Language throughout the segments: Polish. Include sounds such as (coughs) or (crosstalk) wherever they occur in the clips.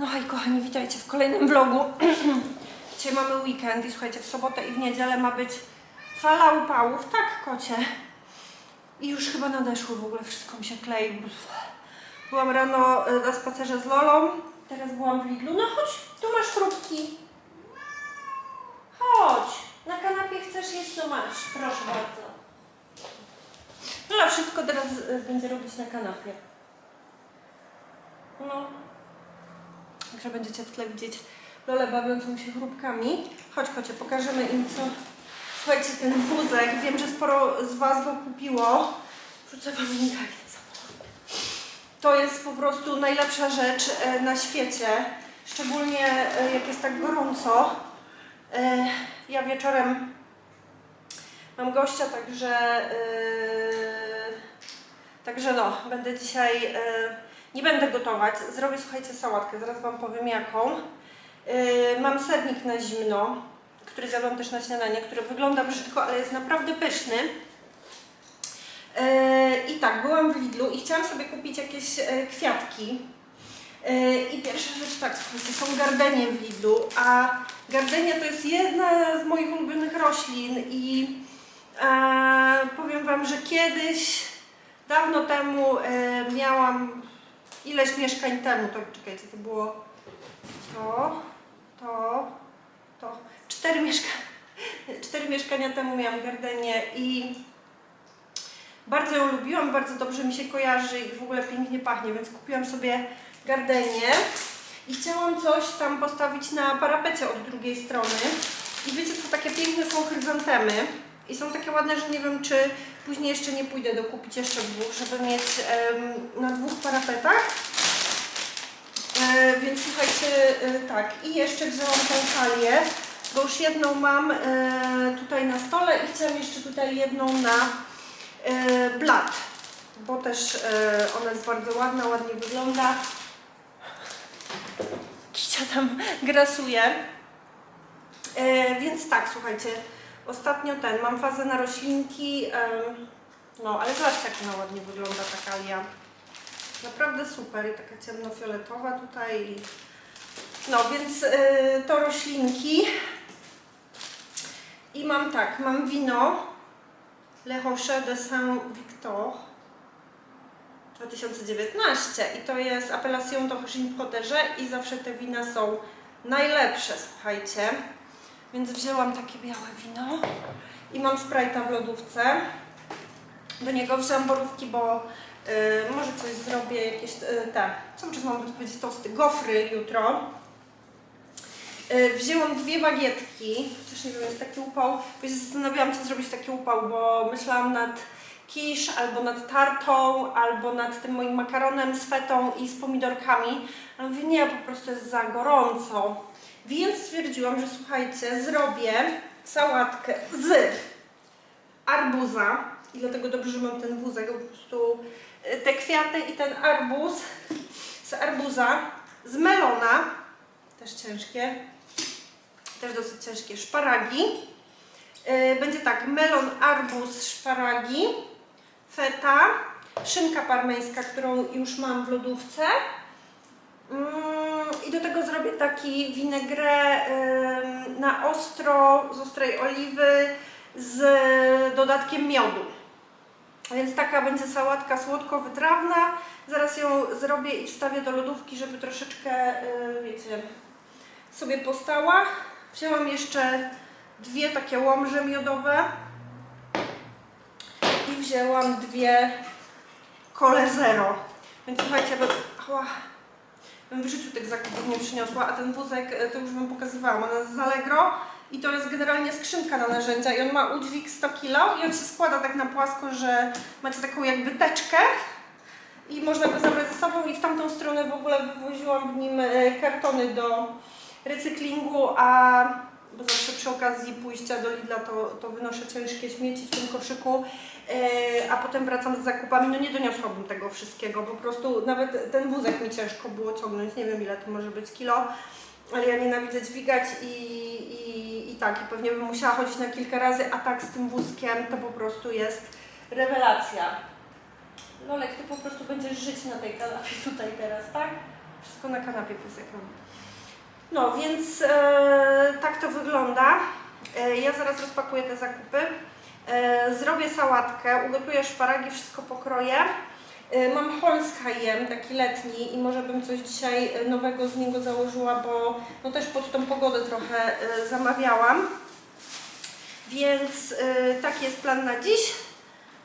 No hej kochani, witajcie w kolejnym vlogu. (clears throat) Dzisiaj mamy weekend i słuchajcie, w sobotę i w niedzielę ma być fala upałów. Tak, kocie. I już chyba nadeszły w ogóle, wszystko mi się klei. Byłam rano y, na spacerze z Lolą, teraz byłam w Lidlu. No chodź, tu masz chrupki. Chodź, na kanapie chcesz jeść, to masz. Proszę bardzo. Lola wszystko teraz y, będzie robić na kanapie. No. Także będziecie w tle widzieć Lolę bawiącą się chrupkami. Chodź, chodźcie, pokażemy im co. Słuchajcie, ten wózek, wiem, że sporo z Was go kupiło. Wrzucę Wam linka jak samochód. To jest po prostu najlepsza rzecz e, na świecie. Szczególnie e, jak jest tak gorąco. E, Ja wieczorem mam gościa, także Także no, będę dzisiaj, nie będę gotować, zrobię słuchajcie sałatkę, zaraz Wam powiem jaką. E, mam sernik na zimno, który zjadłam też na śniadanie, który wygląda brzydko, ale jest naprawdę pyszny. E, I tak, byłam w Lidlu i chciałam sobie kupić jakieś e, kwiatki. E, I pierwsza rzecz tak, słuchajcie, są gardenie w Lidlu, a gardenia to jest jedna z moich ulubionych roślin i e, powiem Wam, że kiedyś Dawno temu e, miałam ileś mieszkań temu, to czekajcie, to było to, to, to. Cztery, mieszka (laughs) cztery mieszkania temu miałam gardenię i bardzo ją lubiłam, bardzo dobrze mi się kojarzy i w ogóle pięknie pachnie, więc kupiłam sobie gardenię i chciałam coś tam postawić na parapecie od drugiej strony. I wiecie co, takie piękne są chryzantemy. I są takie ładne, że nie wiem, czy później jeszcze nie pójdę dokupić jeszcze dwóch, żeby mieć em, na dwóch parapetach. E, więc słuchajcie, e, tak. I jeszcze wzięłam tą talię, bo już jedną mam e, tutaj na stole i chciałam jeszcze tutaj jedną na e, blat, bo też e, ona jest bardzo ładna, ładnie wygląda. Kicia tam grasuje. E, więc tak, słuchajcie, ostatnio ten, mam fazę na roślinki, no ale zobaczcie jak ona ładnie wygląda ta kalia. Naprawdę super i taka ciemnofioletowa tutaj. No więc e, to roślinki. I mam tak, mam wino Le Rocher de Saint-Victor 2019 i to jest Appellation d'Origine Protégée i zawsze te wina są najlepsze, słuchajcie. Więc wzięłam takie białe wino i mam Sprite'a w lodówce. Do niego wzięłam borówki, bo y, może coś zrobię, jakieś y, te, cały czas mam powiedzieć tosty, gofry jutro. Y, wzięłam dwie bagietki, chociaż nie wiem, jest taki upał, bo się zastanawiałam, co zrobić taki upał, bo myślałam nad kisz, albo nad tartą, albo nad tym moim makaronem z fetą i z pomidorkami. Ale mówię, nie, po prostu jest za gorąco. Więc stwierdziłam, że słuchajcie, zrobię sałatkę z arbuza i dlatego dobrze, że mam ten wózek, po prostu y, te kwiaty i ten arbuz z arbuza, z melona, też ciężkie, też dosyć ciężkie, szparagi. Y, Będzie tak, melon, arbuz, szparagi, feta, szynka parmeńska, którą już mam w lodówce. Mm, I do tego zrobię taki winegrę na ostro, z ostrej oliwy z dodatkiem miodu. Więc taka będzie sałatka słodko-wytrawna. Zaraz ją zrobię i wstawię do lodówki, żeby troszeczkę, wiecie, sobie postała. Wzięłam jeszcze dwie takie łomże miodowe i wzięłam dwie kole zero. Więc słuchajcie, bo, bym w życiu tych zakupów nie przyniosła, a ten wózek e, to już Wam pokazywałam, on jest z Allegro i to jest generalnie skrzynka na narzędzia i on ma udźwig 100 kg i on się składa tak na płasko, że macie taką jakby teczkę i można go zabrać ze sobą i w tamtą stronę w ogóle wywoziłam w nim e, kartony do recyklingu, a przy okazji pójścia do Lidla to, to wynoszę ciężkie śmieci w tym koszyku, e, a potem wracam z zakupami, no nie doniosłabym tego wszystkiego, po prostu nawet ten wózek mi ciężko było ciągnąć, nie wiem ile to może być kilo, ale ja nienawidzę dźwigać i, i, i tak, i pewnie bym musiała chodzić na kilka razy, a tak z tym wózkiem to po prostu jest rewelacja. Lolek, ty po prostu będziesz żyć na tej kanapie tutaj teraz, tak? Wszystko na kanapie piesek robi. No, więc e, tak to wygląda. E, ja zaraz rozpakuję te zakupy. E, zrobię sałatkę, ugotuję szparagi, wszystko pokroję. Mam Holzheim, taki letni i może bym coś dzisiaj nowego z niego założyła, bo no też pod tą pogodę trochę zamawiałam. Więc taki jest plan na dziś.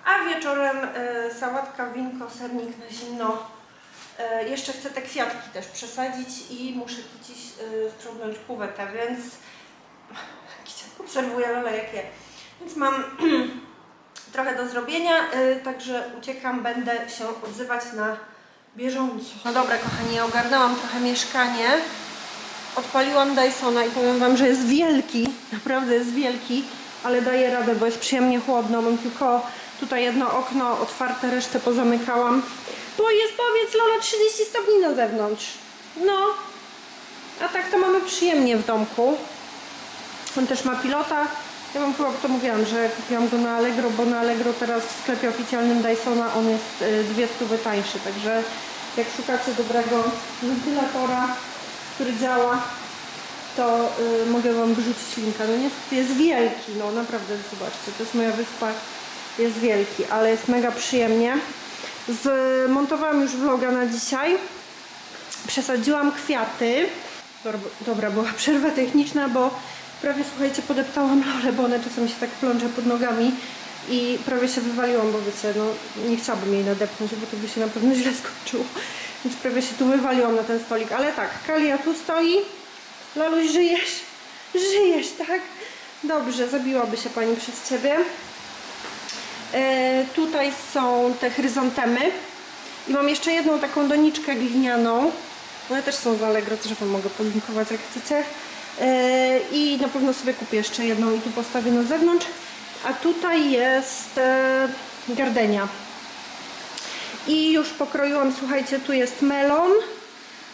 A wieczorem sałatka, winko, sernik na zimno. E, jeszcze chcę te kwiatki też przesadzić i muszę dziś e, sprzątnąć kuwetę, więc (laughs) obserwuję Lola jak je. Więc mam (clears throat) trochę do zrobienia, e, także uciekam, będę się odzywać na bieżąco. No dobra kochani, ja ogarnęłam trochę mieszkanie. Odpaliłam Dysona i powiem Wam, że jest wielki, (laughs) naprawdę jest wielki, ale daję radę, bo jest przyjemnie chłodno. Mam tylko tutaj jedno okno otwarte, resztę pozamykałam. Bo jest powiedz Lola 30 stopni na zewnątrz. No, a tak to mamy przyjemnie w domku. On też ma pilota. Ja Wam chyba to mówiłam, że kupiłam go na Allegro, bo na Allegro teraz w sklepie oficjalnym Dysona on jest y, dwie stówy tańszy, także jak szukacie dobrego wentylatora, który działa, to y, mogę Wam wrzucić linka. No niestety jest wielki, no naprawdę zobaczcie, to jest moja wyspa, jest wielki, ale jest mega przyjemnie. Zmontowałam już vloga na dzisiaj. Przesadziłam kwiaty. Dobra, była (laughs) przerwa techniczna, bo prawie słuchajcie, podeptałam lole, bo one czasem się tak plącze pod nogami i prawie się wywaliłam, bo wiecie, no nie chciałabym jej nadepnąć, bo to by się na pewno źle skończyło. Więc prawie się tu wywaliłam na ten stolik. Ale tak, Kalia tu stoi. Laluś, żyjesz? Żyjesz, tak? Dobrze, zabiłaby się pani przez ciebie. E, tutaj są te chryzantemy. I mam jeszcze jedną taką doniczkę glinianą. One też są z Allegro, też Wam mogę polinkować jak chcecie. E, I na pewno sobie kupię jeszcze jedną i tu postawię na zewnątrz. A tutaj jest e, gardenia. I już pokroiłam, słuchajcie, tu jest melon,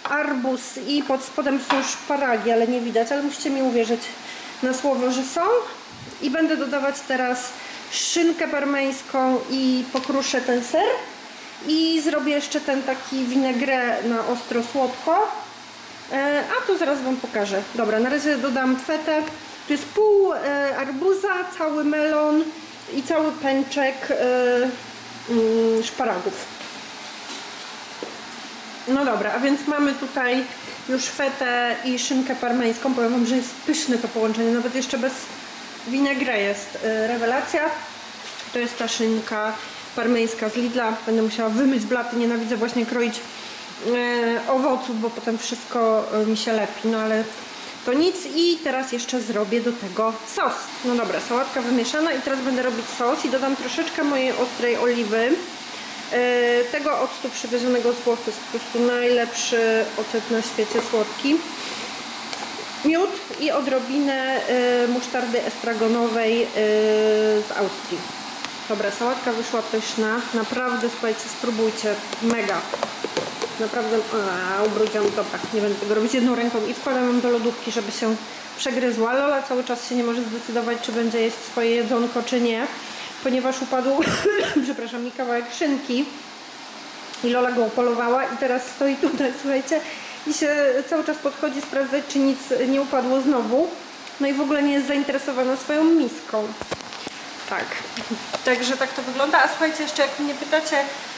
arbuz i pod spodem są szparagi, ale nie widać, ale musicie mi uwierzyć na słowo, że są. I będę dodawać teraz szynkę parmeńską i pokruszę ten ser. I zrobię jeszcze ten taki vinaigrette na ostro słodko. E, A to zaraz Wam pokażę. Dobra, na razie dodam fetę. Tu jest pół e, arbuza, cały melon i cały pęczek e, mm, szparagów. No dobra, a więc mamy tutaj już fetę i szynkę parmeńską. Powiem Wam, że jest pyszne to połączenie, nawet jeszcze bez vinaigrette jest e, rewelacja. To jest ta szynka parmeńska z Lidla. Będę musiała wymyć blaty, nienawidzę właśnie kroić e, owoców, bo potem wszystko e, mi się lepi, no ale to nic i teraz jeszcze zrobię do tego sos. No dobra, sałatka wymieszana i teraz będę robić sos i dodam troszeczkę mojej ostrej oliwy. Tego octu przywiezionego z Włoch to jest po prostu najlepszy ocet na świecie słodki. Miód i odrobinę e, musztardy estragonowej e, z Austrii. Dobra, sałatka wyszła pyszna. Naprawdę, słuchajcie, spróbujcie. Mega. Naprawdę, a, ubrudziłam, dobra, nie będę tego robić jedną ręką i wkładam ją do lodówki, żeby się przegryzła. Lola cały czas się nie może zdecydować, czy będzie jeść swoje jedzonko, czy nie, ponieważ upadł, (coughs) przepraszam, mi kawałek szynki i Lola go upolowała i teraz stoi tutaj, słuchajcie, i się cały czas podchodzi sprawdzać, czy nic nie upadło znowu. No i w ogóle nie jest zainteresowana swoją miską. Tak. Także tak to wygląda. A słuchajcie, jeszcze jak mnie pytacie,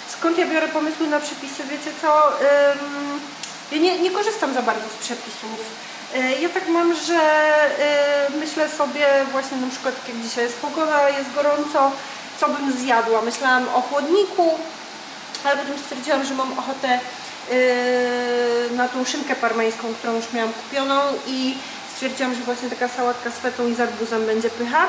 skąd ja biorę pomysły na przepisy, wiecie co? Ym, ja nie, nie korzystam za bardzo z przepisów. Y, Ja tak mam, że y, myślę sobie właśnie na przykład jak dzisiaj jest pogoda, jest gorąco, co bym zjadła. Myślałam o chłodniku, ale potem stwierdziłam, że mam ochotę na tą szynkę parmeńską, którą już miałam kupioną i stwierdziłam, że właśnie taka sałatka z fetą i z arbuzem będzie pycha.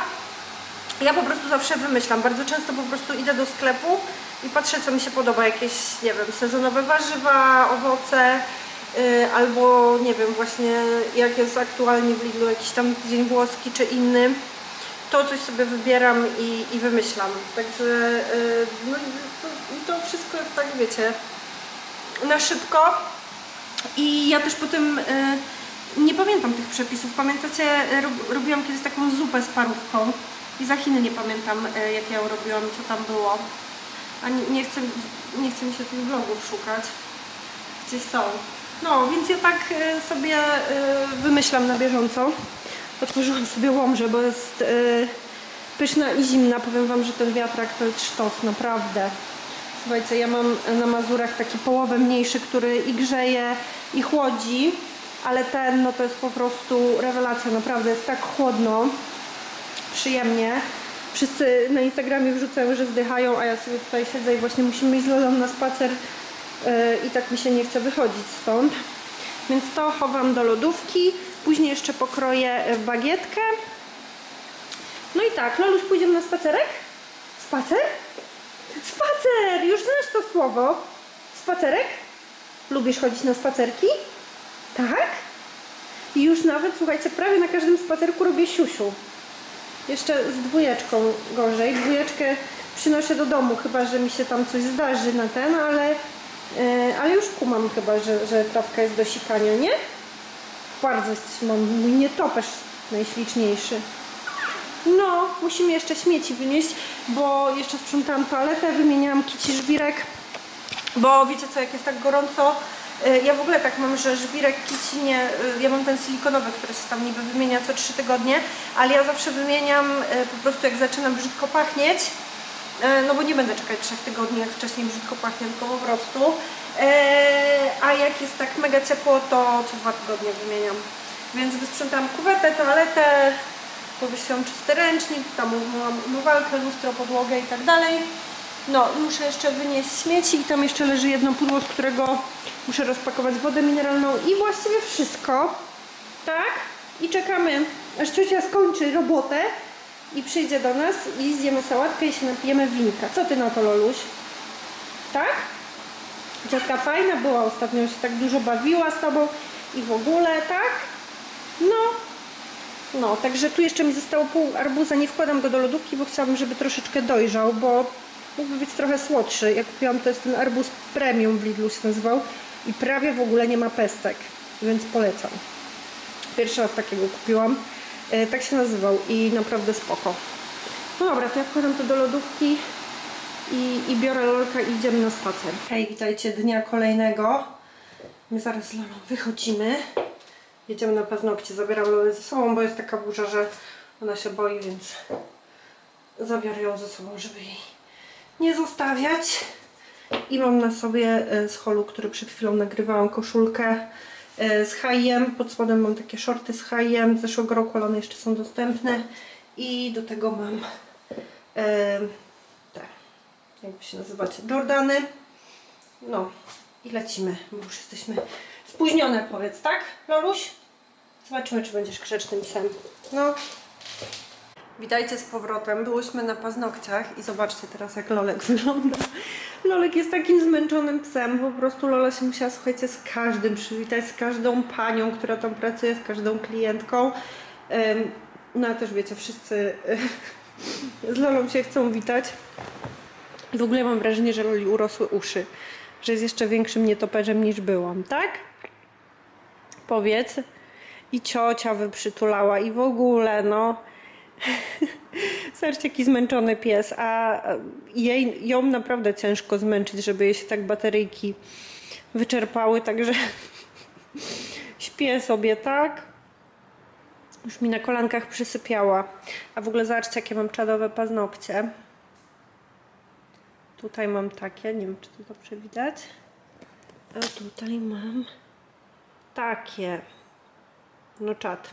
Ja po prostu zawsze wymyślam, bardzo często po prostu idę do sklepu i patrzę co mi się podoba, jakieś, nie wiem, sezonowe warzywa, owoce, yy, albo nie wiem, właśnie jak jest aktualnie w Lidlu jakiś tam tydzień włoski czy inny, to coś sobie wybieram i, i wymyślam. Także yy, no, to, to wszystko jest tak, wiecie, na szybko. I ja też potem y, nie pamiętam tych przepisów. Pamiętacie, y, rob, robiłam kiedyś taką zupę z parówką i za Chiny nie pamiętam y, jak ja ją robiłam, co tam było. A nie, nie, chcę, nie chcę mi się tych vlogów szukać. Gdzieś są. No, więc ja tak sobie wymyślam na bieżąco. Otworzyłam sobie łomżę, bo jest pyszna i zimna. Powiem Wam, że ten wiatrak to jest sztos, naprawdę. Słuchajcie, ja mam na Mazurach taki połowę mniejszy, który i grzeje, i chłodzi, ale ten, no to jest po prostu rewelacja, naprawdę jest tak chłodno, przyjemnie. Wszyscy na Instagramie wrzucają, że zdychają, a ja sobie tutaj siedzę i właśnie musimy iść z Lolą na spacer yy, i tak mi się nie chce wychodzić stąd. Więc to chowam do lodówki, później jeszcze pokroję bagietkę. No i tak, Loluś, pójdziemy na spacerek? Spacer? Spacer! Już znasz to słowo. Spacerek? Lubisz chodzić na spacerki? Tak? I już nawet, słuchajcie, prawie na każdym spacerku robię siusiu. Jeszcze z dwójeczką gorzej. Dwójeczkę przynoszę do domu, chyba że mi się tam coś zdarzy na ten, ale, e, ale już kumam chyba, że, że trawka jest do sikania, nie? Bardzo jesteś mam mój nietoperz najśliczniejszy. No, musimy jeszcze śmieci wynieść, bo jeszcze sprzątałam toaletę, wymieniałam kici żwirek, bo wiecie co, jak jest tak gorąco, y, ja w ogóle tak mam, że żwirek kici nie, y, ja mam ten silikonowy, który się tam niby wymienia co 3 tygodnie, ale ja zawsze wymieniam y, po prostu jak zaczyna brzydko pachnieć, no bo nie będę czekać 3 tygodni, jak wcześniej brzydko pachnie, tylko po prostu, a jak jest tak mega ciepło, to co 2 tygodnie wymieniam. Więc wysprzątałam kuwetę, toaletę, powiesiłam czysty ręcznik, tam umyłam umywalkę, lustro, podłogę i tak dalej. No, muszę jeszcze wynieść śmieci i tam jeszcze leży jedno pudło, z którego muszę rozpakować wodę mineralną i właściwie wszystko. Tak? I czekamy, aż ciocia skończy robotę i przyjdzie do nas i zjemy sałatkę i się napijemy winka. Co ty na to, Loluś? Tak? Ciotka fajna była ostatnio, się tak dużo bawiła z tobą i w ogóle, tak? No, no, także tu jeszcze mi zostało pół arbuza, nie wkładam go do lodówki, bo chciałabym, żeby troszeczkę dojrzał, bo mógłby być trochę słodszy. Jak kupiłam, to jest ten arbuz premium w Lidlu się nazywał i prawie w ogóle nie ma pestek, więc polecam. Pierwszy raz takiego kupiłam, e, tak się nazywał i naprawdę spoko. No dobra, to ja wkładam to do lodówki i, i biorę lolka i idziemy na spacer. Hej, witajcie dnia kolejnego. My zaraz z Lolą wychodzimy. Jedziemy na paznokcie. Zabieram Lolę ze sobą, bo jest taka burza, że ona się boi, więc zabiorę ją ze sobą, żeby jej nie zostawiać. I mam na sobie e, z holu, który przed chwilą nagrywałam, koszulkę e, z hajem. Pod spodem mam takie shorty z hajem z zeszłego roku, ale one jeszcze są dostępne. I do tego mam e, te, jakby się nazywać, Jordany. No i lecimy, bo już jesteśmy spóźnione, powiedz, tak, Loluś? Zobaczymy, czy będziesz grzecznym psem. No. Witajcie z powrotem. Byłyśmy na paznokciach i zobaczcie teraz, jak Lolek (laughs) wygląda. Lolek jest takim zmęczonym psem. Po prostu Lola się musiała, słuchajcie, z każdym przywitać, z każdą panią, która tam pracuje, z każdą klientką. No a też wiecie, wszyscy (laughs) z Lolą się chcą witać. I w ogóle mam wrażenie, że Loli urosły uszy. Że jest jeszcze większym nietoperzem niż byłam, tak? Powiedz. I ciocia wyprzytulała i w ogóle, no. (laughs) Zobaczcie, jaki zmęczony pies, a jej, ją naprawdę ciężko zmęczyć, żeby jej się tak bateryjki wyczerpały, także (laughs) śpię sobie, tak? Już mi na kolankach przysypiała. A w ogóle zobaczcie, jakie mam czadowe paznokcie. Tutaj mam takie, nie wiem czy to dobrze widać. A tutaj mam takie. No czad.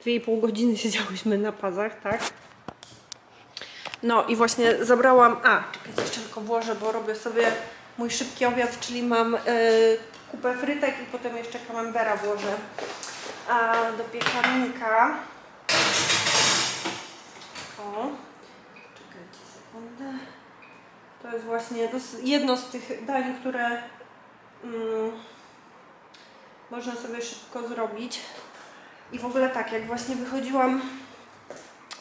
Dwie i pół godziny (laughs) siedziałyśmy na pazach, tak? No i właśnie zabrałam. A, czekajcie, jeszcze tylko włożę, bo robię sobie mój szybki obiad, czyli mam y, kupę frytek i potem jeszcze camembera włożę a, do piekarnika. O, czekajcie sekundę. To jest właśnie to jedno z tych dań, które mm, można sobie szybko zrobić. I w ogóle tak, jak właśnie wychodziłam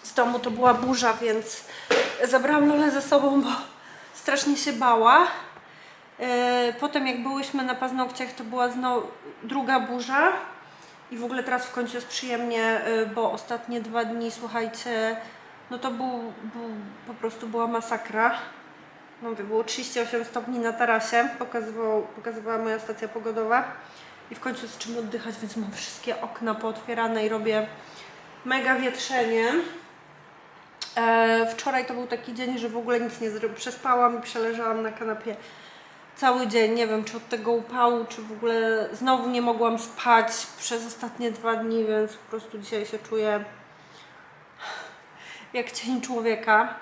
z domu, to była burza, więc zabrałam Lolę ze sobą, bo strasznie się bała. E, Potem jak byłyśmy na paznokciach, to była znowu druga burza. I w ogóle teraz w końcu jest przyjemnie, e, bo ostatnie dwa dni, słuchajcie, no to był, był po prostu była masakra. No było 38 stopni na tarasie, pokazywał, pokazywała moja stacja pogodowa i w końcu z czym oddychać, więc mam wszystkie okna pootwierane i robię mega wietrzenie. E, wczoraj to był taki dzień, że w ogóle nic nie zrobiłam. Przespałam i przeleżałam na kanapie cały dzień. Nie wiem, czy od tego upału, czy w ogóle znowu nie mogłam spać przez ostatnie dwa dni, więc po prostu dzisiaj się czuję jak cień człowieka.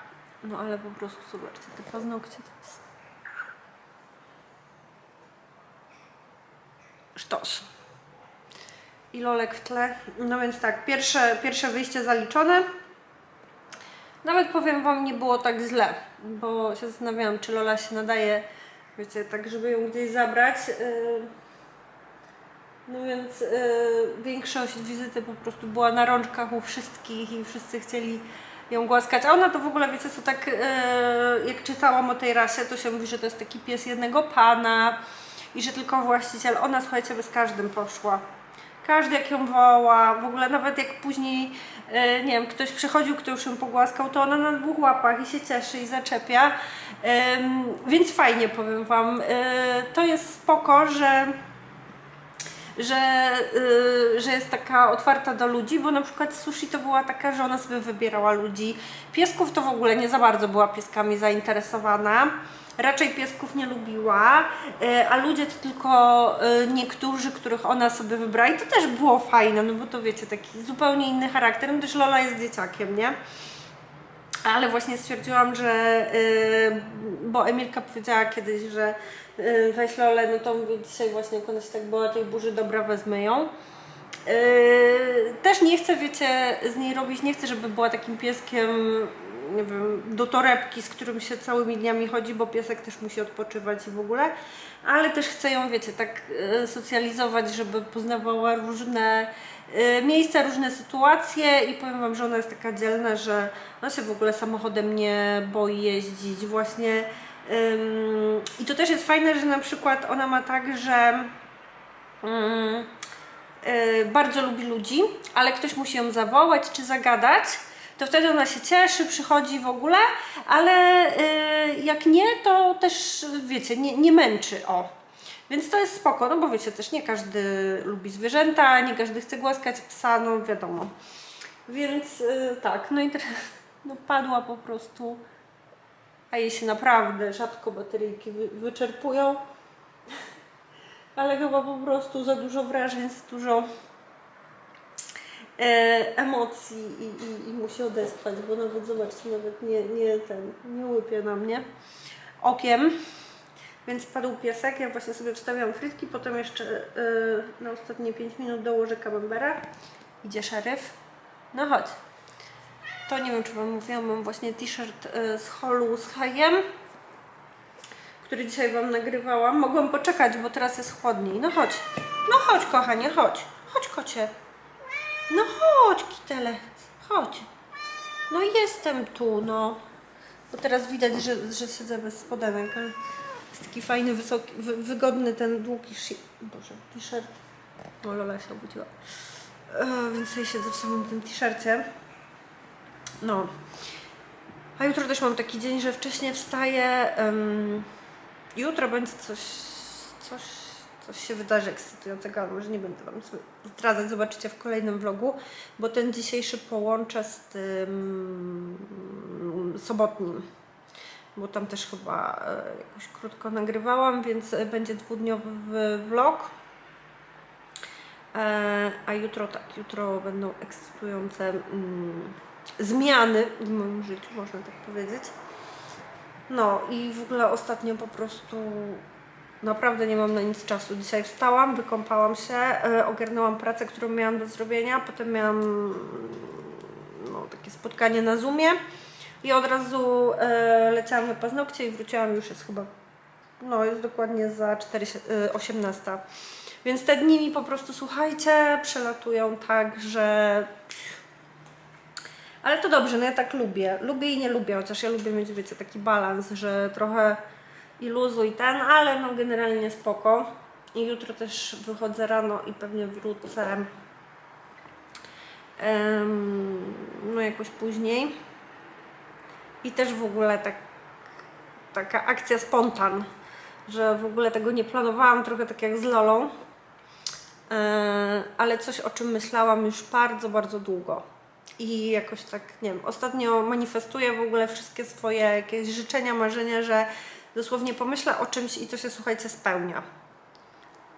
No ale po prostu zobaczcie, te paznokcie to jest I lolek w tle. No więc tak, pierwsze, pierwsze wyjście zaliczone. Nawet powiem Wam, nie było tak źle, bo się zastanawiałam, czy Lola się nadaje, wiecie, tak, żeby ją gdzieś zabrać. Yy, No więc yy, większość wizyty po prostu była na rączkach u wszystkich i wszyscy chcieli ją głaskać. A ona to w ogóle, wiecie co, tak yy, jak czytałam o tej rasie, to się mówi, że to jest taki pies jednego pana i że tylko właściciel. Ona, słuchajcie, by z każdym poszła. Każdy jak ją woła, w ogóle nawet jak później, e, nie wiem, ktoś przychodził, kto już ją pogłaskał, to ona na dwóch łapach i się cieszy i zaczepia. Więc fajnie powiem Wam. E, to jest spoko, że że, y, że jest taka otwarta do ludzi, bo na przykład sushi to była taka, że ona sobie wybierała ludzi. Piesków to w ogóle nie za bardzo była pieskami zainteresowana. Raczej piesków nie lubiła, y, a ludzie to tylko y, niektórzy, których ona sobie wybrała i to też było fajne, no bo to wiecie, taki zupełnie inny charakter, no też Lola jest dzieciakiem, nie? Ale właśnie stwierdziłam, że. y, bo Emilka powiedziała kiedyś, że weź Lolę, no to mówię dzisiaj właśnie, jak ona się tak była tej burzy, dobra, wezmę ją. Y, też nie chcę, wiecie, z niej robić, nie chcę, żeby była takim pieskiem, nie wiem, do torebki, z którym się całymi dniami chodzi, bo piesek też musi odpoczywać i w ogóle. Ale też chcę ją, wiecie, tak y, socjalizować, żeby poznawała różne y, miejsca, różne sytuacje i powiem Wam, że ona jest taka dzielna, że ona się w ogóle samochodem nie boi jeździć. Właśnie i to też jest fajne, że na przykład ona ma tak, że ym, y, bardzo lubi ludzi, ale ktoś musi ją zawołać czy zagadać, to wtedy ona się cieszy, przychodzi w ogóle, ale y, jak nie, to też wiecie, nie, nie męczy. O. Więc to jest spoko, no bo wiecie, też nie każdy lubi zwierzęta, nie każdy chce głaskać psa, no wiadomo. Więc y, tak, no i teraz (laughs) no, padła po prostu, a jej się naprawdę rzadko bateryjki wy, wyczerpują. (laughs) Ale chyba po prostu za dużo wrażeń, za dużo emocji i, i, i musi odespać, bo nawet zobaczcie, nawet nie, nie ten, nie łypie na mnie okiem. Więc padł piesek, ja właśnie sobie wstawiam frytki, potem jeszcze e, na ostatnie 5 minut dołożę camembera. Idzie szeryf. No chodź. To nie wiem, czy Wam mówiłam, mam właśnie t-shirt e, z holu z hajem, który dzisiaj Wam nagrywałam. Mogłam poczekać, bo teraz jest chłodniej. No chodź. No chodź, kochanie, chodź. Chodź, kocie. No chodź, kitelec. Chodź. No jestem tu, no. Bo teraz widać, że, że siedzę bez spodenek, ale jest taki fajny, wysoki, wy, wygodny ten długi shi- Boże, t-shirt. O, Lola się obudziła. E, więc sobie siedzę w samym tym t-shircie. No. A jutro też mam taki dzień, że wcześniej wstaję. em, jutro będzie coś, coś, coś się wydarzy ekscytującego, ale może nie będę Wam zdradzać, zobaczycie w kolejnym vlogu, bo ten dzisiejszy połączę z tym sobotnim, bo tam też chyba e, jakoś krótko nagrywałam, więc e, będzie dwudniowy vlog. E, a jutro tak, jutro będą ekscytujące mm, zmiany w moim życiu, można tak powiedzieć. No i w ogóle ostatnio po prostu naprawdę nie mam na nic czasu. Dzisiaj wstałam, wykąpałam się, e, ogarnęłam pracę, którą miałam do zrobienia, potem miałam no, takie spotkanie na Zoomie i od razu e, leciałam na paznokcie i wróciłam, już jest chyba, no jest dokładnie za 4, e, 18. Więc te dni mi po prostu, słuchajcie, przelatują tak, że ale to dobrze, no ja tak lubię. Lubię i nie lubię, chociaż ja lubię mieć, wiecie, taki balans, że trochę i luzu i ten, ale no generalnie spoko. I jutro też wychodzę rano i pewnie wrócę em, no jakoś później. I też w ogóle tak taka akcja spontan, że w ogóle tego nie planowałam, trochę tak jak z Lolą. E, ale coś, o czym myślałam już bardzo, bardzo długo. I jakoś tak, nie wiem, ostatnio manifestuję w ogóle wszystkie swoje jakieś życzenia, marzenia, że dosłownie pomyślę o czymś i to się, słuchajcie, spełnia.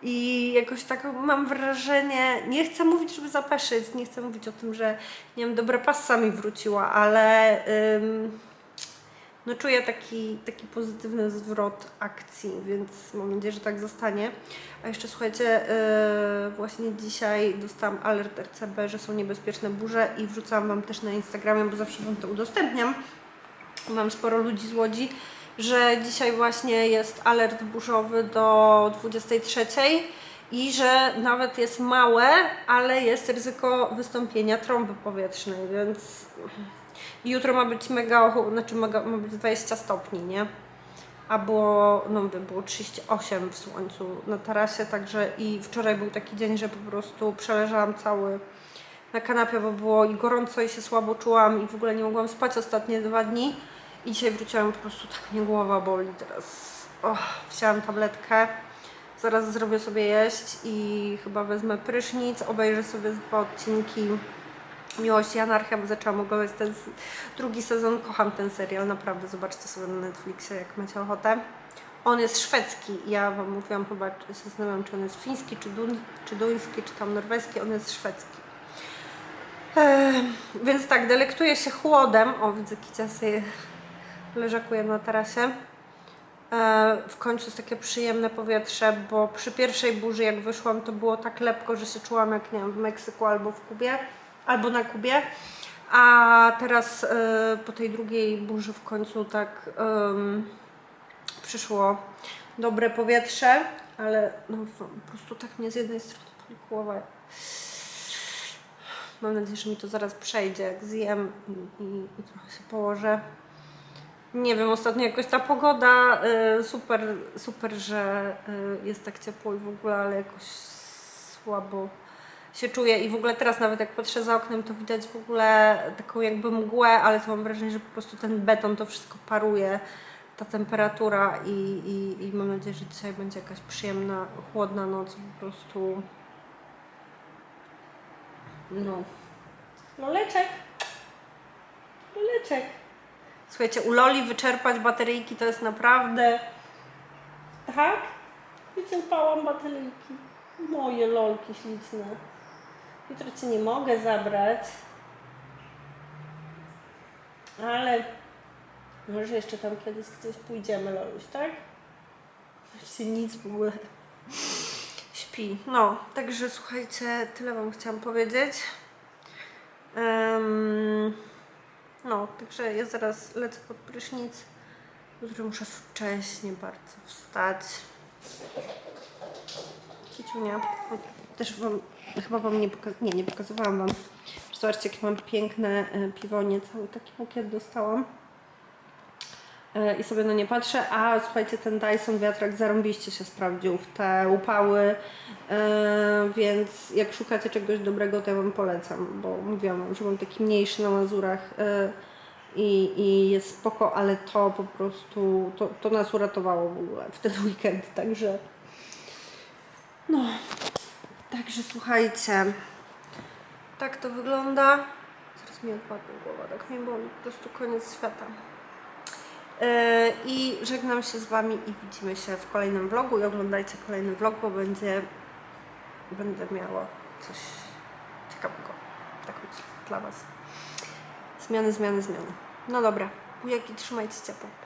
I jakoś tak mam wrażenie, nie chcę mówić, żeby zapeszyć, nie chcę mówić o tym, że nie wiem, dobra passa mi wróciła, ale ym, no czuję taki, taki pozytywny zwrot akcji, więc mam nadzieję, że tak zostanie. A jeszcze słuchajcie, yy, właśnie dzisiaj dostałam alert RCB, że są niebezpieczne burze i wrzucałam Wam też na Instagramie, bo zawsze Wam to udostępniam. Mam sporo ludzi z Łodzi, że dzisiaj właśnie jest alert burzowy do 23 i że nawet jest małe, ale jest ryzyko wystąpienia trąby powietrznej, więc jutro ma być mega, znaczy mega, ma być 20 stopni, nie? A było, no by było 38 w słońcu na tarasie, także i wczoraj był taki dzień, że po prostu przeleżałam cały na kanapie, bo było i gorąco i się słabo czułam i w ogóle nie mogłam spać ostatnie dwa dni. I dzisiaj wróciłam po prostu tak mnie głowa boli teraz. Och, tabletkę. Zaraz zrobię sobie jeść i chyba wezmę prysznic, obejrzę sobie dwa odcinki Miłość i Anarchia, bo zaczęłam oglądać ten drugi sezon. Kocham ten serial, naprawdę. Zobaczcie sobie na Netflixie, jak macie ochotę. On jest szwedzki. Ja Wam mówiłam chyba, się zastanawiam, czy on jest fiński, czy, dun, czy duński, czy tam norweski. On jest szwedzki. Ehm, więc tak, delektuję się chłodem. O, widzę, Kicia sobie leżakuje na tarasie. E, w końcu jest takie przyjemne powietrze, bo przy pierwszej burzy jak wyszłam to było tak lepko, że się czułam jak nie wiem, w Meksyku albo w Kubie, albo na Kubie. A teraz e, po tej drugiej burzy w końcu tak em, przyszło dobre powietrze, ale no, po prostu tak mnie z jednej strony boli. Mam nadzieję, że mi to zaraz przejdzie, jak zjem i, i, i trochę się położę. Nie wiem, ostatnio jakoś ta pogoda y, super, super, że y, jest tak ciepło i w ogóle, ale jakoś słabo się czuję i w ogóle teraz nawet jak patrzę za oknem, to widać w ogóle taką jakby mgłę, ale to mam wrażenie, że po prostu ten beton to wszystko paruje, ta temperatura i, i, i mam nadzieję, że dzisiaj będzie jakaś przyjemna, chłodna noc, po prostu no. Loleczek. Loleczek. Słuchajcie, u Loli wyczerpać bateryjki to jest naprawdę... Tak? Wyczerpałam bateryjki. Moje lolki śliczne. Jutro Cię nie mogę zabrać. Ale może jeszcze tam kiedyś gdzieś pójdziemy, Loluś, tak? Właściwie nic w ogóle. Śpi. No, także słuchajcie, tyle Wam chciałam powiedzieć. Em, no, także ja zaraz lecę pod prysznic. Jutro muszę wcześnie bardzo wstać. Kiciunia, też wam, chyba wam nie pokazałam, nie, nie pokazywałam wam. Zobaczcie, jakie mam piękne e, piwonie, cały taki bukiet dostałam. E, I sobie na nie patrzę, a słuchajcie, ten Dyson wiatrak zarąbiście się sprawdził w te upały, e, więc jak szukacie czegoś dobrego, to ja Wam polecam, bo mówiłam że mam taki mniejszy na Mazurach e, i, i jest spoko, ale to po prostu, to, to nas uratowało w ogóle w ten (laughs) weekend, także no, także słuchajcie, tak to wygląda. Zaraz mi odpadnie głowa, tak mnie boli, po prostu koniec świata. Yy, I żegnam się z Wami i widzimy się w kolejnym vlogu i oglądajcie kolejny vlog, bo będzie będę miała coś ciekawego. Tak myślę, dla Was. Zmiany, zmiany, zmiany. No dobra, bujaki, trzymajcie ciepło.